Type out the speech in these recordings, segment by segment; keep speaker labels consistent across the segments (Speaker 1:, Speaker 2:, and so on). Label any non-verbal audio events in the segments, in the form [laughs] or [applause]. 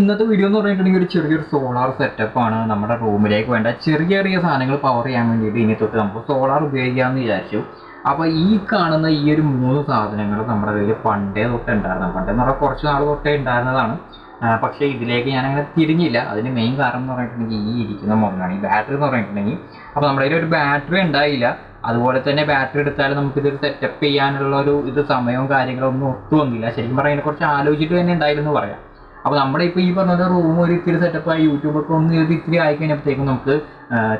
Speaker 1: ഇന്നത്തെ വീഡിയോ എന്ന് പറഞ്ഞിട്ടുണ്ടെങ്കിൽ ഒരു ചെറിയൊരു സോളാർ സെറ്റപ്പ് ആണ് നമ്മുടെ റൂമിലേക്ക് വേണ്ട. ചെറിയ ചെറിയ സാധനങ്ങൾ പവർ ചെയ്യാൻ വേണ്ടിയിട്ട് ഇനി തൊട്ട് നമുക്ക് സോളാർ ഉപയോഗിക്കാമെന്ന് വിചാരിച്ചു. അപ്പോൾ ഈ കാണുന്ന ഈ ഒരു മൂന്ന് സാധനങ്ങൾ നമ്മുടെ കയ്യിൽ പണ്ടേ തൊട്ട് ഉണ്ടായിരുന്നു പണ്ടെന്ന് പറഞ്ഞാൽ കുറച്ച് നാൾ തൊട്ടേ ഉണ്ടായിരുന്നതാണ്. പക്ഷേ ഇതിലേക്ക് ഞാൻ അങ്ങനെ തിരിഞ്ഞില്ല. അതിന് മെയിൻ കാരണം എന്ന് പറഞ്ഞിട്ടുണ്ടെങ്കിൽ ഈ ഇരിക്കുന്ന മുതലാണ് ഈ ബാറ്ററി എന്ന് പറഞ്ഞിട്ടുണ്ടെങ്കിൽ അപ്പോൾ നമ്മുടെ കയ്യിൽ ഒരു ബാറ്ററി ഉണ്ടായില്ല. അതുപോലെ തന്നെ ബാറ്ററി എടുത്താലും നമുക്കിതൊരു സെറ്റപ്പ് ചെയ്യാനുള്ള ഒരു ഇത് സമയവും കാര്യങ്ങളൊന്നും ഒത്തു വന്നില്ല ശരിക്കും പറഞ്ഞാൽ കുറച്ച് ആലോചിച്ചിട്ട് തന്നെ ഉണ്ടായിരുന്നു പറയാം. അപ്പോൾ നമ്മുടെ ഇപ്പോൾ ഈ പറഞ്ഞ റൂം ഒരു ഇത്തിരി സെറ്റപ്പ് ആയി യൂട്യൂബൊക്കെ ഒന്ന് ഇത് ഇത്തിരി ആയി കഴിഞ്ഞപ്പോഴത്തേക്കും നമുക്ക്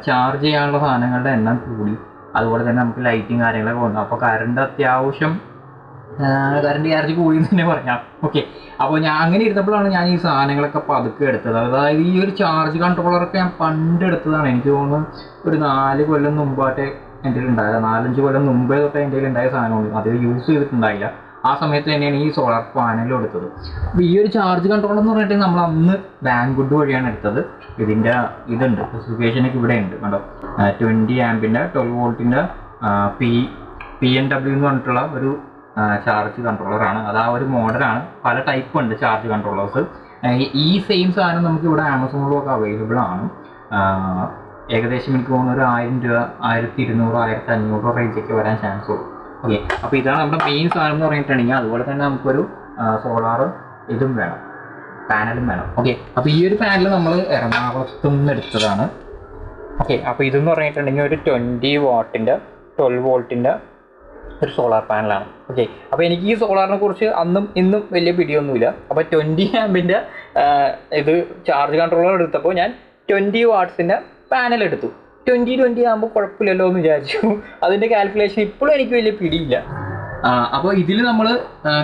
Speaker 1: ചാർജ് ചെയ്യാനുള്ള സാധനങ്ങളുടെ എണ്ണം കൂടി. അതുപോലെ തന്നെ നമുക്ക് ലൈറ്റും കാര്യങ്ങളൊക്കെ വന്നു. അപ്പോൾ കറണ്ട് അത്യാവശ്യം കറണ്ട് ചാർജ് കൂടി എന്ന് തന്നെ പറയാം. ഓക്കെ അപ്പോൾ ഞാൻ അങ്ങനെ ഇരുന്നപ്പോഴാണ് ഞാൻ ഈ സാധനങ്ങളൊക്കെ പതുക്കെ എടുത്തത്. അതായത് ഈ ഒരു ചാർജ് കൺട്രോളറൊക്കെ ഞാൻ പണ്ട് എടുത്തതാണ്. എനിക്ക് തോന്നുന്നു ഒരു നാല് കൊല്ലം മുമ്പായിട്ട് എന്റെ ഉണ്ടായത് നാലഞ്ച് കൊല്ലം മുമ്പേ തൊട്ടേ എന്റെ ഉണ്ടായ സാധനമാണ്. അത് യൂസ് ചെയ്തിട്ടുണ്ടായില്ല. ആ സമയത്ത് തന്നെയാണ് ഈ സോളാർ പാനലും എടുത്തത്. അപ്പോൾ ഈ ഒരു ചാർജ് കൺട്രോൾ എന്ന് പറഞ്ഞിട്ട് നമ്മൾ അന്ന് ബാങ്കുഡ് വഴിയാണ് എടുത്തത്. ഇതിന്റെ ഇതുണ്ട് സ്പെസിഫിക്കേഷനൊക്കെ ഇവിടെ ഉണ്ട്. കണ്ടോ? ട്വന്റി ആമ്പിന്റെ ട്വൽവ് വോൾട്ടിന്റെ പി പി എൻ ഡബ്ല്യു എന്ന് പറഞ്ഞിട്ടുള്ള ഒരു ചാർജ് കൺട്രോളറാണ് അത് ആ ഒരു മോഡലാണ് പല ടൈപ്പ് ഉണ്ട് ചാർജ് കൺട്രോളേഴ്സ് ഈ സെയിം സാധനം നമുക്ക് ഇവിടെ ആമസോണിലും ഒക്കെ അവൈലബിൾ ആണ്. ഏകദേശം എനിക്ക് തോന്നുന്നു ഒരു ആയിരം രൂപ ആയിരത്തി ഇരുന്നൂറ് ആയിരത്തി അഞ്ഞൂറ് റേഞ്ചൊക്കെ വരാൻ ചാൻസ് ഉള്ളൂ. ഓക്കെ അപ്പോൾ ഇതാണ് നമ്മുടെ മെയിൻ സാധനം എന്ന് പറഞ്ഞിട്ടുണ്ടെങ്കിൽ അതുപോലെ തന്നെ നമുക്കൊരു സോളാറും ഇതും വേണം. പാനലും വേണം. ഓക്കെ അപ്പോൾ ഈ ഒരു പാനൽ നമ്മൾ എറണാകുളത്തു നിന്ന് എടുത്തതാണ്. ഓക്കെ അപ്പോൾ ഇതെന്ന് പറഞ്ഞിട്ടുണ്ടെങ്കിൽ ഒരു ട്വന്റി വാട്ടിന്റെ ട്വൽവ് വോൾട്ടിന്റെ ഒരു സോളാർ പാനലാണ് ഓക്കെ അപ്പോൾ എനിക്ക് ഈ സോളാറിനെ കുറിച്ച് അന്നും ഇന്നും വലിയ പിടിയൊന്നുമില്ല. അപ്പോൾ ട്വന്റി ആമ്പിന്റെ ഇത് ചാർജ് കൺട്രോളർ എടുത്തപ്പോൾ ഞാൻ ട്വന്റി വാട്ട്സിന്റെ പാനൽ എടുത്തു. ട്വന്റി ട്വന്റി ആകുമ്പോൾ കുഴപ്പമില്ലല്ലോ എന്ന് വിചാരിച്ചു. അതിന്റെ കാൽക്കുലേഷൻ ഇപ്പോഴും എനിക്ക് വലിയ പിടിയില്ല. അപ്പോൾ ഇതിൽ നമ്മൾ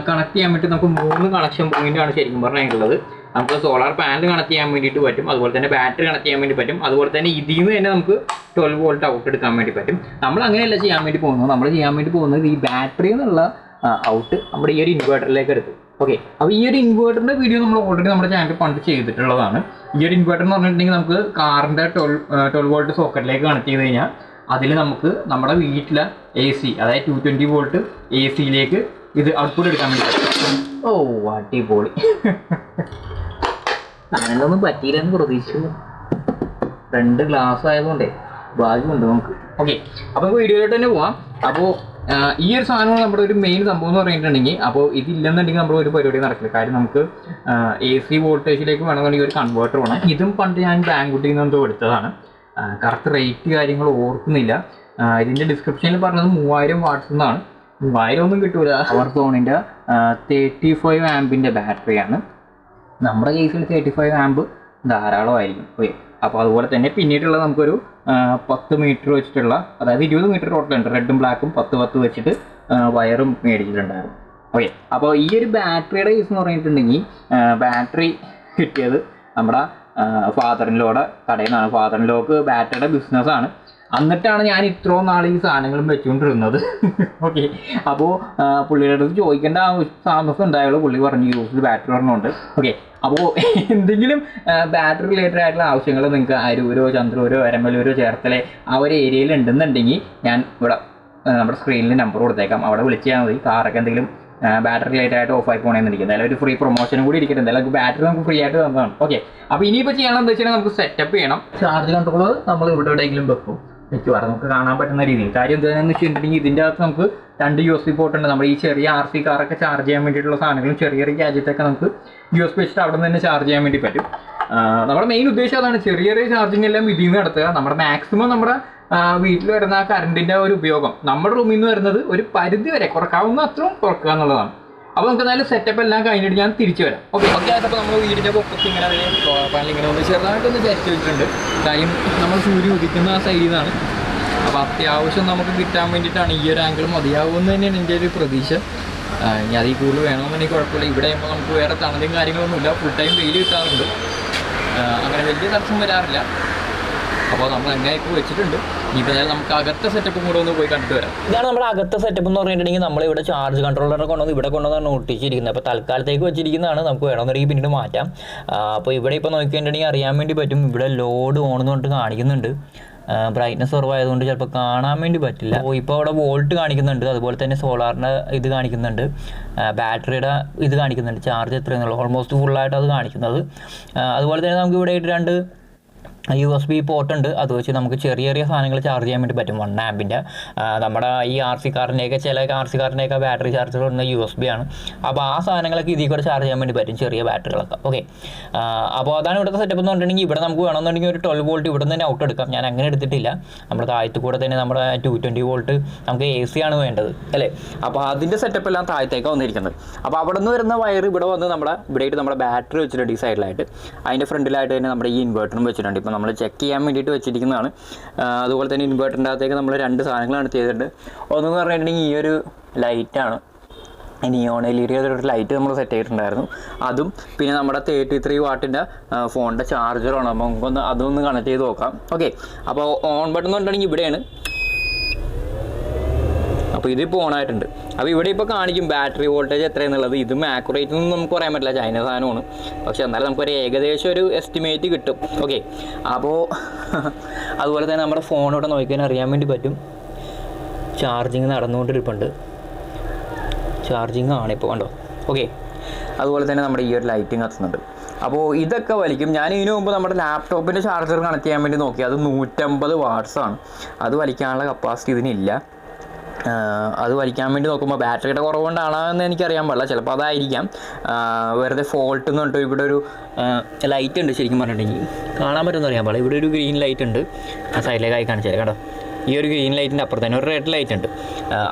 Speaker 1: കണക്ട് ചെയ്യാൻ വേണ്ടി നമുക്ക് മൂന്ന് കണക്ഷൻ പോയിന്റ് ആണ് ശരിക്കും പറഞ്ഞിട്ടുള്ളത്. നമുക്ക് സോളാർ പാനൽ കണക്ട് ചെയ്യാൻ വേണ്ടിയിട്ട് പറ്റും അതുപോലെ തന്നെ ബാറ്ററി കണക്ട് ചെയ്യാൻ വേണ്ടി പറ്റും അതുപോലെ തന്നെ ഇതിൽ നിന്ന് തന്നെ നമുക്ക് ട്വൽവ് വോൾട്ട് ഔട്ട് എടുക്കാൻ വേണ്ടി പറ്റും. നമ്മൾ അങ്ങനെയല്ല ചെയ്യാൻ വേണ്ടി പോകുന്നത്. നമ്മൾ ചെയ്യാൻ വേണ്ടി പോകുന്നത് ഈ ബാറ്ററി എന്നുള്ള ഔട്ട് നമ്മുടെ ഈ ഒരു ഇൻവേർട്ടറിലേക്ക് എടുത്തു. ഓക്കെ അപ്പോൾ ഈ ഒരു ഇൻവേർട്ടറിന്റെ വീഡിയോ നമ്മൾ ഓൾറെഡി നമ്മുടെ ചാനൽ പണ്ട് ചെയ്തിട്ടുള്ളതാണ്. ഈ ഒരു ഇൻവേർട്ടർ എന്ന് പറഞ്ഞിട്ടുണ്ടെങ്കിൽ നമുക്ക് കാറിന്റെ ട്വൽവ് ട്വൽവ് വോൾട്ട് സോക്കറ്റിലേക്ക് കണക്ട് ചെയ്ത് കഴിഞ്ഞാൽ അതിൽ നമുക്ക് നമ്മുടെ വീട്ടിലെ എ സി അതായത് ടു ട്വന്റി വോൾട്ട് എ സിയിലേക്ക് ഇത് ഔട്ട്പുട്ട് എടുക്കാൻ വേണ്ടി ഓ അടിപൊളി. അങ്ങനെയൊന്നും പറ്റിയില്ലെന്ന് പ്രതീക്ഷിച്ചു. രണ്ട് ഗ്ലാസ് ആയതുകൊണ്ടേ ഭാഗ്യമുണ്ട് നമുക്ക്. ഓക്കെ അപ്പോൾ വീഡിയോയിലോട്ട് തന്നെ പോവാം. അപ്പോൾ ഈ ഒരു സാധനമാണ് നമ്മുടെ ഒരു മെയിൻ സംഭവം എന്ന് പറഞ്ഞിട്ടുണ്ടെങ്കിൽ അപ്പോൾ ഇതില്ലെന്നുണ്ടെങ്കിൽ നമ്മൾ ഒരു പരിപാടി നടക്കില്ല. കാര്യം നമുക്ക് എ സി വോൾട്ടേജിലേക്ക് വേണമെന്നുണ്ടെങ്കിൽ ഒരു കൺവേർട്ടർ വേണം. ഇതും പണ്ട് ഞാൻ ബാങ്കുട്ടിൽ നിന്ന് എന്തോ എടുത്തതാണ്. കറക്റ്റ് റേറ്റ് കാര്യങ്ങൾ ഓർക്കുന്നില്ല. ഇതിന്റെ ഡിസ്ക്രിപ്ഷനിൽ പറഞ്ഞത് മൂവായിരം വാട്ട്സ് എന്നാണ്. മൂവായിരം ഒന്നും കിട്ടൂല. പവർ സോണിന്റെ തേർട്ടി ഫൈവ് ആമ്പിന്റെ ബാറ്ററിയാണ് നമ്മുടെ കേസിൽ തേർട്ടി ഫൈവ് ആമ്പ് ധാരാളമായിരിക്കും. ഓക്കെ അപ്പോൾ അതുപോലെ തന്നെ പിന്നീടുള്ള നമുക്കൊരു പത്ത് മീറ്റർ വെച്ചിട്ടുള്ള അതായത് ഇരുപത് മീറ്റർ ടോട്ടലുണ്ട് റെഡും ബ്ലാക്കും പത്ത് പത്ത് വെച്ചിട്ട് വയറും മേടിച്ചിട്ടുണ്ടായിരുന്നു. ഓക്കെ അപ്പോൾ ഈ ഒരു ബാറ്ററിയുടെ കേസ് എന്ന് പറഞ്ഞിട്ടുണ്ടെങ്കിൽ ബാറ്ററി കിട്ടിയത് നമ്മുടെ ഫാദറിൻലോടെ കടയിൽ നിന്നാണ് ഫാദറിൻലോക്ക് ബാറ്ററിയുടെ ബിസിനസ്സാണ് എന്നിട്ടാണ് ഞാൻ ഇത്രയും നാൾ ഈ സാധനങ്ങളും വെച്ചുകൊണ്ടിരുന്നത്. [laughs] ഓക്കെ അപ്പോൾ പുള്ളിയുടെ അടുത്ത് ചോദിക്കേണ്ട ആ താമസം ഉണ്ടായുള്ളൂ പുള്ളി പറഞ്ഞു യൂസ് ബാറ്ററി പറഞ്ഞുകൊണ്ട്. ഓക്കെ അപ്പോൾ എന്തെങ്കിലും ബാറ്ററി റിലേറ്റഡ് ആയിട്ടുള്ള ആവശ്യങ്ങൾ നിങ്ങൾക്ക് അരൂരോ ചന്ദ്രൂരോ എരമലൂരോ ചേർത്തലേ ആ ഒരു ഏരിയയിൽ ഉണ്ടെന്നുണ്ടെങ്കിൽ ഞാൻ ഇവിടെ നമ്മുടെ സ്ക്രീനിൽ നമ്പർ കൊടുത്തേക്കാം. അവിടെ വിളിച്ചാൽ മതി. കാറൊക്കെ എന്തെങ്കിലും ബാറ്ററി റിലേറ്റഡ് ആയിട്ട് ഓഫ് ആയി പോകണമെന്നിരിക്കും എന്തായാലും ഒരു ഫ്രീ പ്രൊമോഷനും കൂടി ഇരിക്കട്ടെ. എന്തായാലും ബാറ്ററി നമുക്ക് ഫ്രീ ആയിട്ട് തന്നതാണ്. ഓക്കെ അപ്പോൾ ഇനിയിപ്പോൾ ചെയ്യണമെന്ന് വെച്ചാൽ നമുക്ക് സെറ്റപ്പ് ചെയ്യണം. ചാർജ് കൺട്രോളർ നമ്മൾ ഇവിടെ എവിടെയെങ്കിലും വെക്കും. മിക്കവാറും നമുക്ക് കാണാൻ പറ്റുന്ന രീതിയിൽ. കാര്യം എന്താണെന്ന് വെച്ചിട്ടുണ്ടെങ്കിൽ ഇതിന്റെ അകത്ത് നമുക്ക് രണ്ട് യു എസ് ബി പോർട്ട് ഉണ്ട്. നമ്മുടെ ഈ ചെറിയ ആർ സി കാറൊക്കെ ചാർജ് ചെയ്യാൻ വേണ്ടിയിട്ടുള്ള സാധനങ്ങളും ചെറിയ ചെറിയ ഗാജറ്റൊക്കെ നമുക്ക് യു എസ് ബി വെച്ചിട്ട് അവിടെ നിന്ന് തന്നെ ചാർജ് ചെയ്യാൻ വേണ്ടി പറ്റും. നമ്മുടെ മെയിൻ ഉദ്ദേശം അതാണ് ചെറിയ ചെറിയ ചാർജിങ് എല്ലാം ഇതിൽ നിന്ന് നടത്തുക. നമ്മുടെ മാക്സിമം നമ്മുടെ വീട്ടിൽ വരുന്ന ആ കറണ്ടിന്റെ ഒരു ഉപയോഗം. നമ്മുടെ റൂമിൽ നിന്ന് വരുന്നത് ഒരു പരിധി വരെ കുറക്കാവുന്ന അത്രയും കുറക്കുക എന്നുള്ളതാണ്. അപ്പോൾ നമുക്ക് നല്ല സെറ്റപ്പ് എല്ലാം കഴിഞ്ഞിട്ട് ഞാൻ തിരിച്ചു വരാം. ഓക്കെ ഓക്കെ അപ്പോൾ നമ്മൾ വീടിന്റെ പൊക്കത്ത് ഇങ്ങനെ അതിൽ ഇങ്ങനെ ഒന്ന് ചെറുതായിട്ടൊന്ന് ചരിച്ചു വെച്ചിട്ടുണ്ട്. കാര്യം നമ്മൾ സൂര്യ ഉദിക്കുന്ന ആ സൈഡിൽ നിന്നാണ് അപ്പോൾ അത്യാവശ്യം നമുക്ക് കിട്ടാൻ വേണ്ടിയിട്ടാണ് ഈ ഒരു ആംഗിൾ മതിയാവുമെന്ന് തന്നെയാണ് എന്റെ ഒരു പ്രതീക്ഷ. ഇനി അതിൽ കൂടുതൽ വേണമെന്നുണ്ടെങ്കിൽ കുഴപ്പമില്ല. ഇവിടെ ആകുമ്പോൾ നമുക്ക് വേറെ തണലും കാര്യങ്ങളൊന്നുമില്ല. ഫുൾ ടൈം വെയിൽ കിട്ടാറുണ്ട്. അങ്ങനെ വലിയ തടസ്സം വരാറില്ല. അപ്പോൾ നമ്മൾ എങ്ങനെ ഇപ്പോൾ വെച്ചിട്ടുണ്ട്. അകത്തെ സെറ്റപ്പ് പോയി കണ്ടിട്ട് വരാം.
Speaker 2: ഇതാണ് നമ്മുടെ അകത്തെ സെറ്റപ്പ് എന്ന് പറഞ്ഞിട്ടുണ്ടെങ്കിൽ നമ്മൾ ഇവിടെ ചാർജ് കൺട്രോളറെ കൊണ്ടുവന്ന് ഇവിടെ കൊണ്ടുവന്നാണ് ഒട്ടിച്ചിരിക്കുന്നത് അപ്പോൾ തൽക്കാലത്തേക്ക് വെച്ചിരിക്കുന്നതാണ്. നമുക്ക് വേണമെന്നുണ്ടെങ്കിൽ പിന്നീട് മാറ്റാം. അപ്പോൾ ഇവിടെ ഇപ്പോൾ നോക്കിയിട്ടുണ്ടെങ്കിൽ അറിയാൻ വേണ്ടി പറ്റും. ഇവിടെ ലോഡ് ഓൺ എന്ന് കാണിക്കുന്നുണ്ട്. ബ്രൈറ്റ്നസ് കുറവായതുകൊണ്ട് ചിലപ്പോൾ കാണാൻ വേണ്ടി പറ്റില്ല. അപ്പോൾ ഇപ്പോൾ അവിടെ വോൾട്ട് കാണിക്കുന്നുണ്ട്. അതുപോലെ തന്നെ സോളാറിന്റെ ഇത് കാണിക്കുന്നുണ്ട്. ബാറ്ററിയുടെ ഇത് കാണിക്കുന്നുണ്ട്. ചാർജ് എത്രയെന്നുള്ളത്. ഓൾമോസ്റ്റ് ഫുള്ളായിട്ട് അത് കാണിക്കുന്നത്. അതുപോലെ തന്നെ നമുക്ക് ഇവിടെ രണ്ട് യു എസ് ബി പോർട്ട് ഉണ്ട് അത് വെച്ച് നമുക്ക് ചെറിയ ചെറിയ സാധനങ്ങൾ ചാർജ് ചെയ്യാൻ വേണ്ടി പറ്റും. വൺ ആമ്പിന്റെ നമ്മുടെ ഈ ആർ സി കാറിന്റെയൊക്കെ ചില ആർ സി കാറിന്റെയൊക്കെ ബാറ്ററി ചാർജർ വരുന്ന യു എസ് ബി ആണ്. അപ്പോൾ ആ സാധനങ്ങളൊക്കെ ഇതിൽ കൂടെ ചാർജ് ചെയ്യാൻ വേണ്ടി പറ്റും ചെറിയ ബാറ്ററികളൊക്കെ ഓക്കെ അപ്പോൾ അതാണ് ഇവിടുത്തെ സെറ്റപ്പ് എന്ന് പറഞ്ഞിട്ടുണ്ടെങ്കിൽ ഇവിടെ നമുക്ക് വേണമെന്നുണ്ടെങ്കിൽ ഒരു ട്വൽവ് വോൾട്ട് ഇവിടെ നിന്ന് തന്നെ ഔട്ട് എടുക്കാം. ഞാൻ അങ്ങനെ എടുത്തിട്ടില്ല. നമ്മുടെ താഴത്ത് കൂടെ തന്നെ നമ്മുടെ ടു ട്വന്റി വോൾട്ട് നമുക്ക് എ സി ആണ് വേണ്ടത്. അല്ലേ? അപ്പോൾ അതിന്റെ സെറ്റപ്പ് എല്ലാം താഴത്തേക്കാണ് വന്നിരിക്കുന്നത്. അപ്പോൾ അവിടെ നിന്ന് വരുന്ന വയർ ഇവിടെ വന്ന് നമ്മുടെ ഇവിടെയായിട്ട് നമ്മുടെ ബാറ്ററി വെച്ചിട്ടുണ്ട് ഈ സൈഡിലായിട്ട് അതിന്റെ ഫ്രണ്ടിലായിട്ട് തന്നെ നമ്മുടെ ഈ ഇൻവേർട്ടറും വെച്ചിട്ടുണ്ട്. ഇപ്പോൾ നമ്മൾ ചെക്ക് ചെയ്യാൻ വേണ്ടിയിട്ട് വെച്ചിരിക്കുന്നതാണ്. അതുപോലെ തന്നെ ഇൻവേർട്ടറിന്റെ അകത്തേക്ക് നമ്മൾ രണ്ട് സാധനങ്ങളാണ് ചെയ്തിട്ടുണ്ട്. ഒന്നെന്ന് പറഞ്ഞിട്ടുണ്ടെങ്കിൽ ഈ ഒരു ലൈറ്റാണ് നിയോൺ എൽ ഇ ഡി ഒരു ലൈറ്റ് നമ്മൾ സെറ്റ് ചെയ്തിട്ടുണ്ടായിരുന്നു. അതും പിന്നെ നമ്മുടെ തേർട്ടി ത്രീ വാട്ടിന്റെ ഫോണിന്റെ ചാർജറാണ് അപ്പോൾ നമുക്കൊന്ന് അതൊന്ന് കണക്ട് ചെയ്ത് നോക്കാം. ഓക്കെ അപ്പോൾ ഓൺ ബട്ടൺ എന്ന് പറഞ്ഞിട്ടുണ്ടെങ്കിൽ ഇവിടെയാണ്. അപ്പോൾ ഇതിപ്പോൾ ഓൺ ആയിട്ടുണ്ട്. അപ്പോൾ ഇവിടെ ഇപ്പോൾ കാണിക്കും ബാറ്ററി വോൾട്ടേജ് എത്രയെന്നുള്ളത്. ഇതും ആക്യുറേറ്റ് ഒന്നും നമുക്ക് പറയാൻ പറ്റില്ല. ചൈന സാധനമാണ്. പക്ഷേ എന്നാലും നമുക്കൊരു ഏകദേശം ഒരു എസ്റ്റിമേറ്റ് കിട്ടും. ഓക്കെ അപ്പോൾ [laughs] അതുപോലെ തന്നെ നമ്മുടെ ഫോൺ നോക്കിയാൽ അറിയാൻ വേണ്ടി പറ്റും. ചാർജിങ് നടന്നുകൊണ്ടിരിപ്പുണ്ട്. ചാർജിങ് ആണ് ഇപ്പോൾ കണ്ടോ? ഓക്കെ അതുപോലെ തന്നെ നമ്മുടെ ഈ ഒരു ലൈറ്റിങ് കത്തുന്നുണ്ട്. അപ്പോൾ ഇതൊക്കെ വലിക്കും. ഞാൻ ഇതിനു മുമ്പ് നമ്മുടെ ലാപ്ടോപ്പിന്റെ ചാർജർ കണക്ട് ചെയ്യാൻ വേണ്ടി നോക്കി. അത് നൂറ്റമ്പത് വാട്ട്സ് ആണ്. അത് വലിക്കാനുള്ള കപ്പാസിറ്റി ഇതിനില്ല. അത് വലിക്കാൻ വേണ്ടി നോക്കുമ്പോൾ ബാറ്ററിയുടെ കുറവുകൊണ്ടാണോ എന്ന് എനിക്കറിയാൻ പാടില്ല. ചിലപ്പോൾ അതായിരിക്കാം. വെറുതെ ഫോൾട്ട് എന്ന് പറഞ്ഞിട്ട് ഇവിടെ ഒരു ലൈറ്റ് ഉണ്ട് ശരിക്കും പറഞ്ഞിട്ടുണ്ടെങ്കിൽ. കാണാൻ പറ്റുമെന്ന് അറിയാൻ പാടില്ല. ഇവിടെ ഒരു ഗ്രീൻ ലൈറ്റ് ഉണ്ട്. ആ സൈഡിലേക്കായി കാണിച്ചാൽ കേട്ടോ. ഈ ഒരു ഗ്രീൻ ലൈറ്റിന്റെ അപ്പുറത്ത് തന്നെ ഒരു റെഡ് ലൈറ്റ് ഉണ്ട്.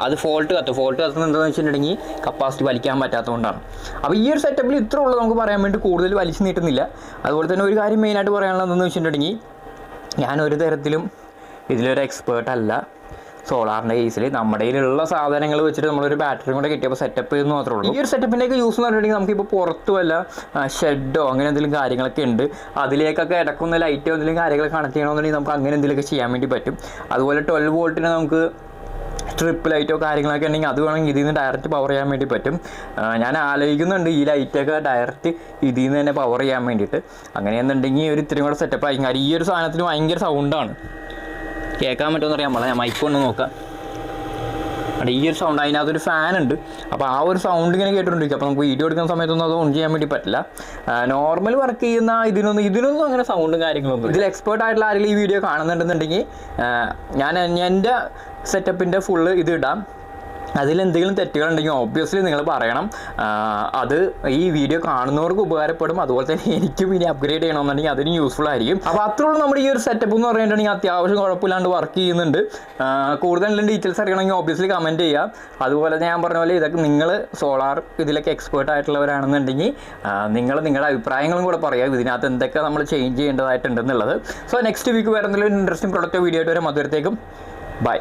Speaker 2: അത് ഫോൾട്ട് കത്തും. ഫോൾട്ട് കത്തുന്നത് വെച്ചിട്ടുണ്ടെങ്കിൽ കപ്പാസിറ്റി വലിക്കാൻ പറ്റാത്തതുകൊണ്ടാണ്. അപ്പോൾ ഈ ഒരു സെറ്റപ്പിൽ ഇത്ര ഉള്ളത് നമുക്ക് പറയാൻ വേണ്ടി കൂടുതൽ വലിച്ചു നീട്ടുന്നില്ല. അതുപോലെ തന്നെ ഒരു കാര്യം മെയിനായിട്ട് പറയാനുള്ളത് വെച്ചിട്ടുണ്ടെങ്കിൽ ഞാൻ ഒരു തരത്തിലും ഇതിലൊരു എക്സ്പേർട്ട് അല്ല. സോളാറിന്റെ കേസിൽ നമ്മുടെ കയ്യിലുള്ള സാധനങ്ങൾ വെച്ചിട്ട് നമ്മളൊരു ബാറ്ററി കൂടെ കിട്ടിയപ്പോൾ സെറ്റപ്പ് എന്ന് മാത്രമേ ഉള്ളൂ ഈ ഒരു സെറ്റപ്പിന്റെയൊക്കെ യൂസ് എന്ന് പറഞ്ഞിട്ടുണ്ടെങ്കിൽ നമുക്കിപ്പോൾ പുറത്തു വല്ല ഷെഡോ അങ്ങനെ എന്തെങ്കിലും കാര്യങ്ങളൊക്കെ ഉണ്ട്. അതിലേക്കൊക്കെ ഇടക്കുന്ന ലൈറ്റോ എന്തെങ്കിലും കാര്യങ്ങൾ കണക്ട് ചെയ്യണമെന്നുണ്ടെങ്കിൽ നമുക്ക് അങ്ങനെ എന്തെങ്കിലുമൊക്കെ ചെയ്യാൻ വേണ്ടി പറ്റും. അതുപോലെ ട്വൽവ് വോൾട്ടിന് നമുക്ക് ട്രിപ്പ് ലൈറ്റോ കാര്യങ്ങളൊക്കെ ഉണ്ടെങ്കിൽ അത് വേണമെങ്കിൽ ഇതിൽ നിന്ന് ഡയറക്റ്റ് പവർ ചെയ്യാൻ വേണ്ടി പറ്റും. ഞാൻ ആലോചിക്കുന്നുണ്ട് ഈ ലൈറ്റൊക്കെ ഡയറക്റ്റ് ഇതിൽ നിന്ന് തന്നെ പവർ ചെയ്യാൻ വേണ്ടിയിട്ട്. അങ്ങനെയെന്നുണ്ടെങ്കിൽ ഒരു ഇത്രയും കൂടെ സെറ്റപ്പ് ആയിരിക്കും കാര്യം ഈ ഒരു സാധനത്തിന് ഭയങ്കര സൗണ്ടാണ് കേൾക്കാൻ പറ്റുമെന്ന് അറിയാൻ പാടില്ല. ഞാൻ മൈക്ക് കൊണ്ട് നോക്കാം. അവിടെ ഈ ഒരു സൗണ്ട് അതിനകത്തൊരു ഫാൻ ഉണ്ട്. അപ്പോൾ ആ ഒരു സൗണ്ട് ഇങ്ങനെ കേട്ടുകൊണ്ടിരിക്കും അപ്പോൾ നമുക്ക് വീഡിയോ എടുക്കുന്ന സമയത്തൊന്നും അത് ഓൺ ചെയ്യാൻ വേണ്ടി പറ്റില്ല. നോർമൽ വർക്ക് ചെയ്യുന്ന ഇതിനൊന്നും ഇതിനൊന്നും അങ്ങനെ സൗണ്ടും കാര്യങ്ങളൊന്നും ഇതിൽ എക്സ്പേർട്ട് ആയിട്ടുള്ള ആരെങ്കിലും ഈ വീഡിയോ കാണുന്നുണ്ടെന്നുണ്ടെങ്കിൽ ഞാൻ എന്റെ സെറ്റപ്പിന്റെ ഫുള്ള് ഇത് ഇടാം. അതിലെന്തെങ്കിലും തെറ്റുകളുണ്ടെങ്കിൽ ഓബ്വിയസ്ലി നിങ്ങൾ പറയണം. അത് ഈ വീഡിയോ കാണുന്നവർക്ക് ഉപകാരപ്പെടും. അതുപോലെ തന്നെ എനിക്കും ഇനി അപ്ഗ്രേഡ് ചെയ്യണമെന്നുണ്ടെങ്കിൽ അതിന് യൂസ്ഫുൾ ആയിരിക്കും. അപ്പോൾ അത്രയുള്ള നമ്മുടെ ഈ ഒരു സെറ്റപ്പ് എന്ന് പറഞ്ഞിട്ടുണ്ടെങ്കിൽ അത്യാവശ്യം കുഴപ്പമില്ലാണ്ട് വർക്ക് ചെയ്യുന്നുണ്ട്. കൂടുതൽ ഡീറ്റെയിൽസ് അറിയണമെങ്കിൽ ഓബ്വിയസ്ലി കമന്റ് ചെയ്യുക. അതുപോലെ ഞാൻ പറഞ്ഞ പോലെ ഇതൊക്കെ നിങ്ങൾ സോളാർ ഇതിലൊക്കെ എക്സ്പേർട്ട് ആയിട്ടുള്ളവരാണെന്നുണ്ടെങ്കിൽ നിങ്ങൾ നിങ്ങളുടെ അഭിപ്രായങ്ങളും കൂടെ പറയുക. ഇതിനകത്ത് എന്തൊക്കെ നമ്മൾ ചേഞ്ച് ചെയ്യേണ്ടതായിട്ടുണ്ടെന്നുള്ളത് സോ നെക്സ്റ്റ് വീക്ക് എന്തെങ്കിലും ഇൻട്രസ്റ്റിംഗ് പ്രൊഡക്റ്റ് വീഡിയോ ആയിട്ട് വരാം. അതുവരത്തേക്കും ബൈ